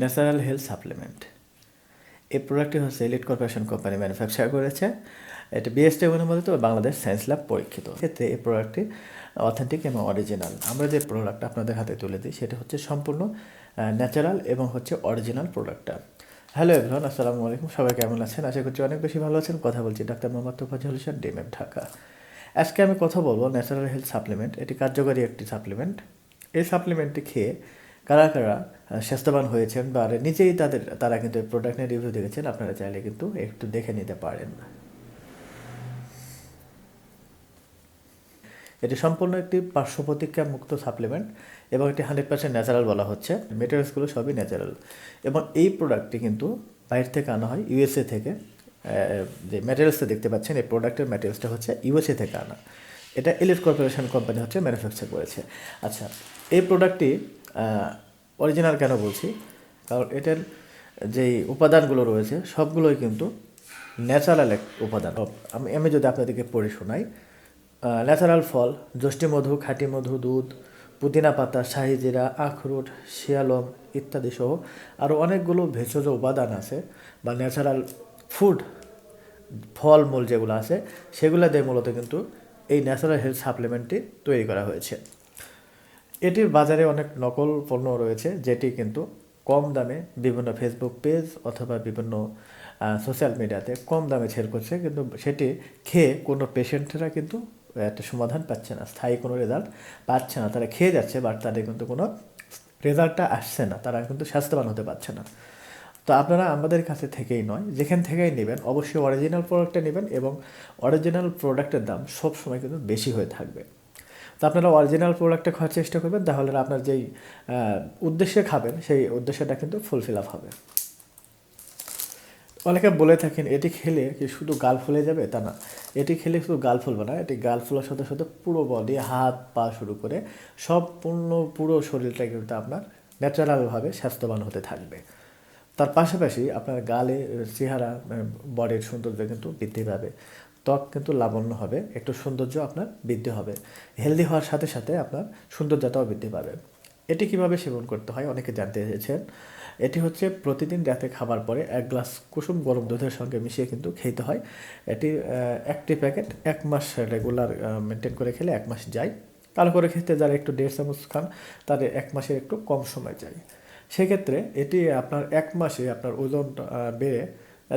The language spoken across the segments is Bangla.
Natural health supplement. এই প্রোডাক্টটি হচ্ছে এলিট কর্পোরেশন কোম্পানি ম্যানুফ্যাকচার করেছে। এটা বিএসটি অনুমোদিত বাংলাদেশ সায়েন্স ল্যাব পরীক্ষিত। ক্ষেত্রে এই প্রোডাক্টটি অথেন্টিক এবং অরিজিনাল আমরা যে প্রোডাক্ট আপনাদের হাতে তুলে দিই, সেটা হচ্ছে সম্পূর্ণ ন্যাচারাল এবং হচ্ছে অরিজিনাল প্রোডাক্টটা। হ্যালো এভরিওয়ান আসসালামু আলাইকুম। সবাই কেমন আছেন? আশা করছি অনেক বেশি ভালো আছেন। কথা বলছি ডাক্তার মোহাম্মদ তোফাজুল হোসেন ডিএমএম ঢাকা। আজকে আমি কথা বলব ন্যাচারাল হেলথ সাপ্লিমেন্ট এটি কার্যকরী একটি সাপ্লিমেন্ট এই সাপ্লিমেন্টটি খেয়ে কারা কারা স্বাস্থ্যবান হয়েছেন বা নিজেই তাদের, তারা কিন্তু প্রোডাক্ট নিয়ে রিভিউ দেখেছেন, আপনারা চাইলে কিন্তু একটু দেখে নিতে পারেন। এটি সম্পূর্ণ একটি পার্শ্ব প্রতিক্রিয়া মুক্ত সাপ্লিমেন্ট এবং এটি হান্ড্রেড পার্সেন্ট ন্যাচারাল বলা হচ্ছে। মেটেরিয়ালসগুলো সবই ন্যাচারাল এবং এই প্রোডাক্টটি কিন্তু বাইরে থেকে আনা হয় ইউএসএ থেকে। যে ম্যাটেরিয়ালসটা দেখতে পাচ্ছেন, এই প্রোডাক্টের ম্যাটেরিয়ালসটা হচ্ছে ইউএসএ থেকে আনা। এটা এলিট কর্পোরেশন কোম্পানি হচ্ছে ম্যানুফ্যাকচার করেছে। আচ্ছা এই প্রোডাক্টটি অরিজিনাল কেন বলছি? কারণ এটার যেই উপাদানগুলো রয়েছে, সবগুলোই কিন্তু ন্যাচারাল এক উপাদান। আমি আমি যদি আপনাদেরকে পড়ে শোনাই ন্যাচারাল ফল মধু খাঁটি মধু দুধ, পুদিনা পাতা, শাহি জিরা, আখরোট, শিয়ালম ইত্যাদি সহ আরও অনেকগুলো ভেষজ উপাদান আছে বা ন্যাচারাল ফুড ফলমূল যেগুলো আছে, সেগুলো দিয়ে মূলত কিন্তু এই ন্যাচারাল হেলথ সাপ্লিমেন্টটি তৈরি করা হয়েছে। এটির বাজারে অনেক নকল পণ্য রয়েছে, যেটি কিন্তু কম দামে বিভিন্ন ফেসবুক পেজ অথবা বিভিন্ন সোশ্যাল মিডিয়াতে কম দামে ছেড় করছে। কিন্তু সেটি খেয়ে কোনো পেশেন্টরা কিন্তু একটা সমাধান পাচ্ছে না, স্থায়ী কোনো রেজাল্ট পাচ্ছে না। তারা খেয়ে যাচ্ছে বাট তাদের কিন্তু কোনো রেজাল্টটা আসছে না। তারা কিন্তু স্বাস্থ্যবান হতে পারছে না। তো আপনারা আমাদের কাছে থেকেই নয়, যেখান থেকেই নেবেন, অবশ্যই অরিজিনাল প্রোডাক্টটা নেবেন এবং অরিজিনাল প্রোডাক্টের দাম সব সময় কিন্তু বেশি হয়ে থাকবে। তো আপনারা অরিজিনাল প্রোডাক্টটা খাওয়ার চেষ্টা করবেন, তাহলে আপনার যেই উদ্দেশ্যে খাবেন, সেই উদ্দেশ্যটা কিন্তু ফুলফিল আপ হবে। অনেকে বলে থাকেন, এটি খেলে কি শুধু গাল ফুলে যাবে? তা না। এটি খেলে শুধু গাল ফুলবে না, এটি গাল ফোলার সাথে সাথে পুরো বডি হাত, পা শুরু করে সম্পূর্ণ পুরো শরীরটা কিন্তু আপনার ন্যাচারালভাবে স্বাস্থ্যবান হতে থাকবে। তার পাশাপাশি আপনার গালে, চেহারা বডির সৌন্দর্য কিন্তু বৃদ্ধি পাবে। ত্বক কিন্তু লাবণ্য হবে, একটু সৌন্দর্য আপনার বৃদ্ধি হবে। হেলদি হওয়ার সাথে সাথে আপনার সৌন্দর্যতাও বৃদ্ধি পাবে। এটি কীভাবে সেবন করতে হয় অনেকে জানতে চেয়েছেন। এটি হচ্ছে প্রতিদিন রাতে খাবার পরে এক গ্লাস কুসুম গরম দুধের সঙ্গে মিশিয়ে কিন্তু খেতে হয়। এটি একটি প্যাকেট এক মাস রেগুলার মেনটেন করে খেলে এক মাস যায়। করে খেতে যারা একটু দেড় চামচ খান, তাদের এক মাসের একটু কম সময় যায়। সেক্ষেত্রে এটি আপনার এক মাসে আপনার ওজন বেড়ে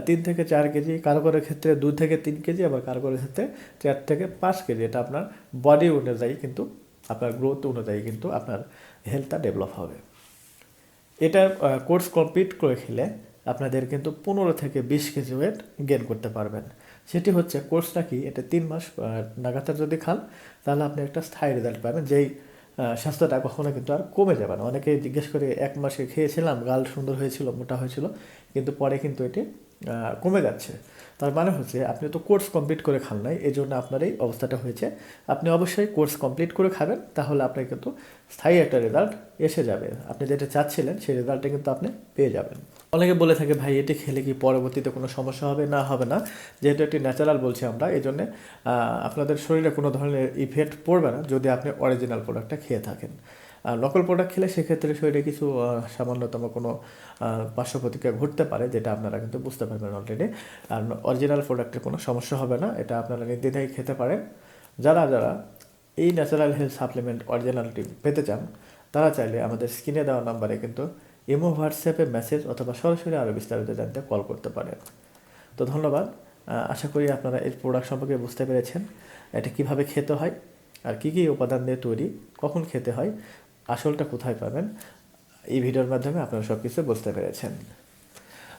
তিন থেকে চার কেজি কারোর ক্ষেত্রে দুই থেকে তিন কেজি আবার কারোর ক্ষেত্রে চার থেকে পাঁচ কেজি। এটা আপনার বডি অনুযায়ী কিন্তু, আপনার গ্রোথ অনুযায়ী কিন্তু আপনার হেলথটা ডেভেলপ হবে। এটা কোর্স কমপ্লিট করে খেলে আপনাদের কিন্তু পনেরো থেকে বিশ কেজি ওয়েট গেন করতে পারবেন। সেটি হচ্ছে কোর্সটা কি? এটা তিন মাস লাগাতার যদি খান, তাহলে আপনি একটা স্থায়ী রেজাল্ট পাবেন, যেই স্বাস্থ্যটা কখনো কিন্তু আর কমে যাবে না। অনেকে জিজ্ঞেস করে, এক মাসে খেয়েছিলাম, গাল সুন্দর হয়েছিল, মোটা হয়েছিল, কিন্তু পরে কিন্তু এটি কমে যাচ্ছে। তার মানে হচ্ছে আপনি তো কোর্স কমপ্লিট করে খান নাই এই জন্য আপনার এই অবস্থাটা হয়েছে। আপনি অবশ্যই কোর্স কমপ্লিট করে খাবেন, তাহলে আপনার কিন্তু স্থায়ী একটা রেজাল্ট এসে যাবে। আপনি যেটা চাচ্ছিলেন, সেই রেজাল্টটা কিন্তু আপনি পেয়ে যাবেন। অনেকে বলে থাকে, ভাই, এটি খেলে কি পরবর্তীতে কোনো সমস্যা হবে? না হবে না। যেহেতু এটি ন্যাচারাল বলছি আমরা এই জন্যে আপনাদের শরীরে কোনো ধরনের ইফেক্ট পড়বে না যদি আপনি অরিজিনাল প্রোডাক্টটা খেয়ে থাকেন। নকল প্রোডাক্ট খেলে সেক্ষেত্রে শরীরে কিছু সামান্যতম কোনো পার্শ্ব প্রতিক্রিয়া ঘটতে পারে, যেটা আপনারা কিন্তু বুঝতে পারবেন অলরেডি আর অরিজিনাল প্রোডাক্টের কোনো সমস্যা হবে না, এটা আপনারা নির্দ্বিধায় খেতে পারেন। যারা যারা এই ন্যাচারাল হেলথ সাপ্লিমেন্ট অরিজিনালটি পেতে চান, তারা চাইলে আমাদের স্ক্রিনে দেওয়া নাম্বারে কিন্তু ইমো, হোয়াটসঅ্যাপে মেসেজ অথবা সরাসরি আরও বিস্তারিত জানতে কল করতে পারেন। তো ধন্যবাদ। আশা করি আপনারা এই প্রোডাক্ট সম্পর্কে বুঝতে পেরেছেন, এটা কীভাবে খেতে হয়, আর কী কী উপাদান দিয়ে তৈরি, কখন খেতে হয় আসলটা কোথায় পাবেন, এই ভিডিওর মাধ্যমে আপনারা সব কিছু বুঝতে পেরেছেন।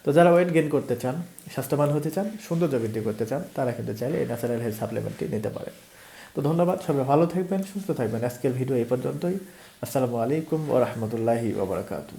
তো যারা ওয়েট গেন করতে চান, স্বাস্থ্যবান হতে চান, সৌন্দর্য বৃদ্ধি করতে চান, তারা কিন্তু চাইলে এই ন্যাচারাল হেলথ সাপ্লিমেন্টটি নিতে পারেন। তো ধন্যবাদ, সবাই ভালো থাকবেন, সুস্থ থাকবেন। আজকের ভিডিও এই পর্যন্তই। আসসালামু আলাইকুম ও রহমতুল্লাহি ওবরাকাতু